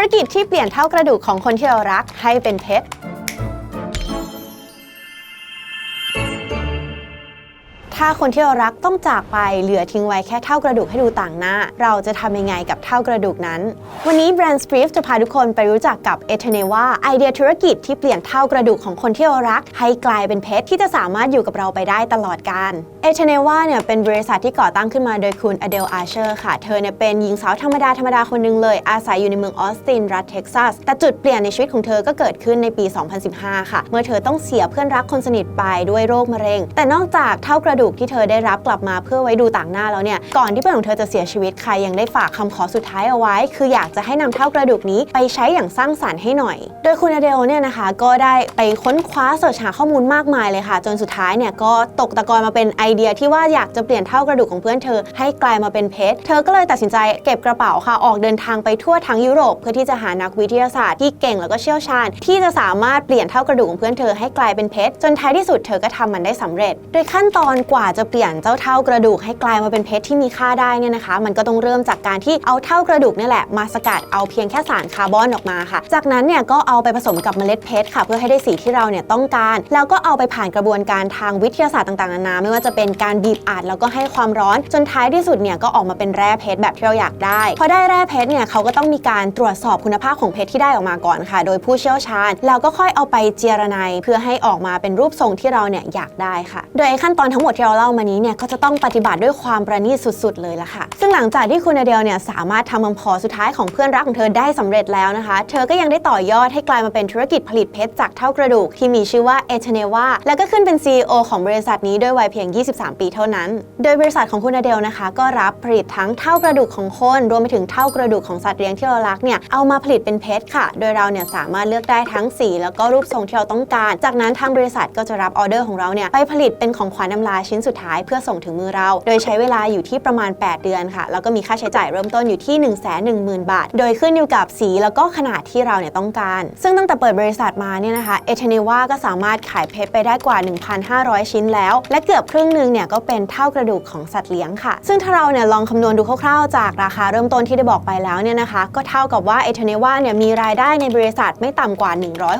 รกิจที่เปลี่ยนเท่ากระดูกของคนที่เรารักให้เป็นเพชร ถ้าคนที่เรารักต้องจากไปเหลือทิ้งไว้แค่เท่ากระดูกให้ดูต่างหน้า เราจะทำยังไงกับเท่ากระดูกนั้น วันนี้ Brand Brief จะพาทุกคนไปรู้จักกับ e t e n e v a ไอเดียธุรกิจที่เปลี่ยนเท่ากระดูกของคนที่เรารัก ให้กลายเป็นเพชรที่จะสามารถอยู่กับเราไปได้ตลอดกาล e t e n e v a เนี่ยเป็นบริษัทที่ก่อตั้งขึ้นมาโดยคุณอเดลอาเชอร์ค่ะ เธอเนี่ยเป็นหญิงสาวธรรมดาธรรมดาคนหนึ่งเลย อาศัยอยู่ในเมืองออสตินรัฐเท็กซัสแต่จุดเปลี่ยนในชีวิตของเธอก็เกิดขึ้นในปี 2015 ค่ะ เมื่อเธอต้องเสียเพื่อนรักคนสนิทไปด้วยโรคมะเร็ง แต่นอกจากเท่ากระดูกที่เธอได้รับกลับมาเพื่อไว้ดูต่างหน้าแล้วเนี่ยก่อนที่เพื่อนของเธอจะเสียชีวิตใค่ะยังได้ฝากคำขอสุดท้ายเอาไว้ คืออยากจะให้นำเท่ากระดูกนี้ไปใช้อย่างสร้างสรรค์ให้หน่อย โดยคุณอเดลเนี่ยนะคะก็ได้ไปค้นคว้าเสิร์ชหาข้อมูลมากมายเลยค่ะ จนสุดท้ายเนี่ยก็ตกตะกอนมาเป็นไอเดียที่ว่าอยากจะเปลี่ยนเท่ากระดูกของเพื่อนเธอให้กลายมาเป็นเพชรเธอก็เลยตัดสินใจเก็บกระเป๋าค่ะออกเดินทางไปทั่วทั้งยุโรป เพื่อที่จะหานักวิทยาศาสตร์ที่เก่งแล้วก็เชี่ยวชาญ ที่จะสามารถเปลี่ยนเท่ากระดูกของเพื่อนเธอให้กลายเป็นเพชรจนท้ายที่สุดเธอก็ทำมันได้สำเร็จ โดยขั้นตอนกว่าจะเปลี่ยนเจ้าเท่ากระดูกให้กลายมาเป็นเพชรที่มีค่าได้เนี่ยนะคะ มันก็ต้องเริ่มจากการที่เอาเท่ากระดูกนี่แหละมาสกัดเอาเพียงแค่สารคาร์บอนออกมาค่ะ จากนั้นเนี่ยก็เอาไปผสมกับเมล็ดเพชรค่ะ เพื่อให้ได้สีที่เราเนี่ยต้องการ แล้วก็เอาไปผ่านกระบวนการทางวิทยาศาสตร์ต่างๆนานาไม่ว่าจะเป็นการบีบอัดแล้วก็ให้ความร้อน จนท้ายที่สุดเนี่ยก็ออกมาเป็นแร่เพชรแบบที่เราอยากได้พอได้แร่เพชรเนี่ยเขาก็ต้องมีการตรวจสอบคุณภาพของเพชรที่ได้ออกมาก่อนค่ะ โดยผู้เชี่ยวชาญแล้วก็ค่อยเอาไปเจียระไนเพื่อให้ออกมาเป็นรูปทรงที่เราเนี่ยอยากได้ค่ะ โดยขั้นตอนทั้งหมดที่เราเล่ามานี้เนี่ยก็จะต้องปฏิบัติด้วยความประณีตสุดๆเลยละค่ะ ซึ่งหลังจากที่คุณอเดลเนี่ยสามารถทำมังพอสุดท้ายของเพื่อนรักของเธอได้สำเร็จแล้วนะคะ เธอก็ยังได้ต่อยอดให้กลายมาเป็นธุรกิจผลิตเพชรจากเท่ากระดูกที่มีชื่อว่าเอเ n เนวาแล้วก็ขึ้นเป็น CEO ของบริษัทนี้ด้วยวัยเพียง 23 ปีเท่านั้น โดยบริษัทของคุณอเดลนะคะ ก็รับผลิตทั้งเท่ากระดูกของคนรวมไปถึงเท่ากระดูกของสัตว์เลี้ยงที่เรารักเนี่ยเอามาผลิตเป็นเพชรค่ะ โดยเราเนี่ยสามารถเลือกได้ทั้งสีแล้วก็รูปทรงที่เราต้องการ จากนั้นทางบริษัทก็จะรับออเดอร์ของเราเนี่ยไปผลิตเป็นของขวัญนำลาชิ้นสุดท้ายเพื่อส่งถึงมือเรา โดยใช้เวลาอยู่ที่ประมาณ 8 เดือนค่ะ แล้วก็มีค่าใช้จ่ายเริ่มต้นอยู่ที่ 1 1 0 0 0 0 บาท โดยขึ้นอยู่กับสีแล้วก็ขนาดที่เราเนี่ยต้องการ ซึ่งตั้งแต่เปิดบริษัทมาเนี่ยนะคะเอเทเนวาก็สามารถขายเพชรไปได้กว่า 1,500 ชิ้นแล้ว และเกือบครึ่งหนึ่งเนี่ยก็เป็นเท่ากระดูกของสัตว์เลี้ยงค่ะ ซึ่งถ้าเราเนี่ยลองคำนวณดูคร่าวๆ จากราคาเริ่มต้นที่ได้บอกไปแล้วเนี่ยนะคะ ก็เท่ากับว่าเอเทเนวาเนี่ยมีรายได้ในบริษัทไม่ต่ำกว่า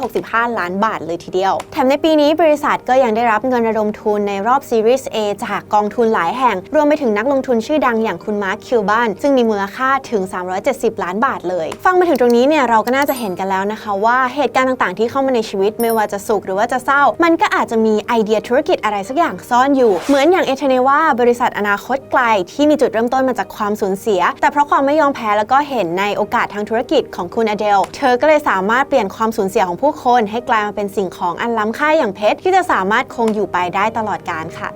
165 ล้านบาทเลยทีเดียว แถมในปีนี้บริษัทก็ยังได้รับเงินระดมทุนในรอบ Series A จากกองทุนหลายแห่ง รวมไปถึงนักลงทุนชื่อดังอย่างคุณมาร์คคิวบันซึ่งมีมูลค่าถึง 370 ล้านบาทเลย ฟังมาถึงตรงนี้เนี่ยเราก็น่าจะเห็นกันแล้วนะคะ ว่าเหตุการณ์ต่างๆที่เข้ามาในชีวิตไม่ว่าจะสุขหรือว่าจะเศร้า มันก็อาจจะมีไอเดียธุรกิจอะไรสักอย่างซ่อนอยู่ เหมือนอย่างเอเทเนว่าบริษัทอนาคตไกลที่มีจุดเริ่มต้นมาจากความสูญเสีย แต่เพราะความไม่ยอมแพ้แล้วก็เห็นในโอกาสทางธุรกิจของคุณอเดล เธอก็เลยสามารถเปลี่ยนความสูญเสียของผู้คน ให้กลายมาเป็นสิ่งของอันล้ำค่าอย่างเพชรที่จะสามารถคงอยู่ไปได้ตลอดกาลค่ะ